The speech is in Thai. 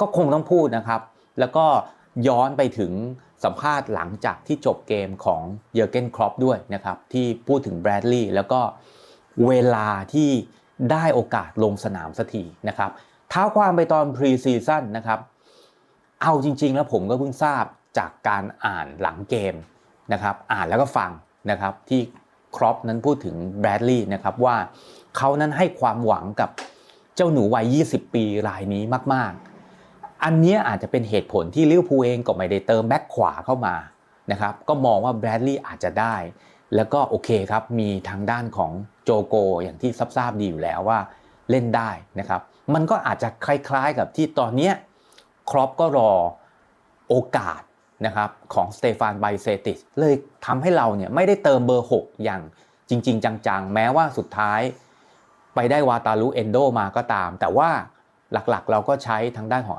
ก็คงต้องพูดนะครับ แล้วก็ย้อนไปถึงสัมภาษณ์หลังจากที่จบเกมของเยอร์เกนครอปด้วยนะครับ ที่พูดถึงแบรดลีย์แล้วก็เวลาที่ได้โอกาสลงสนามสักทีนะครับเท้าความไปตอนพรีซีซั่นนะครับ เอาจริง ๆ แล้วผมก็เพิ่งทราบจากการอ่านหลังเกมนะครับ อ่านแล้วก็ฟังนะครับที่ครอปนั้นพูดถึงแบรดลีย์นะครับว่าเขานั้นให้ความหวังกับเจ้าหนูวัย 20 ปีรายนี้มาก ๆ อันนี้อาจจะเป็นเหตุผลที่ลิเวอร์พูลเองก็ไม่ได้เติมแบ็คขวาเข้ามานะครับก็มองว่าแบรดลีย์อาจจะได้ แล้วก็โอเคครับมีทางด้านของโจโกอย่างที่ทราบดีอยู่แล้วว่าเล่นได้นะครับมันก็อาจจะคล้ายๆกับที่ตอนนี้ครอปก็รอโอกาสนะครับของสเตฟานไบเซติสเลยทำให้เราเนี่ยไม่ได้เติมเบอร์ 6 อย่างจริง ๆ จังๆ แม้ว่าสุดท้ายไปได้วาตาลุเอนโดมาก็ตาม แต่ว่าหลักๆ เราก็ใช้ทางด้านของ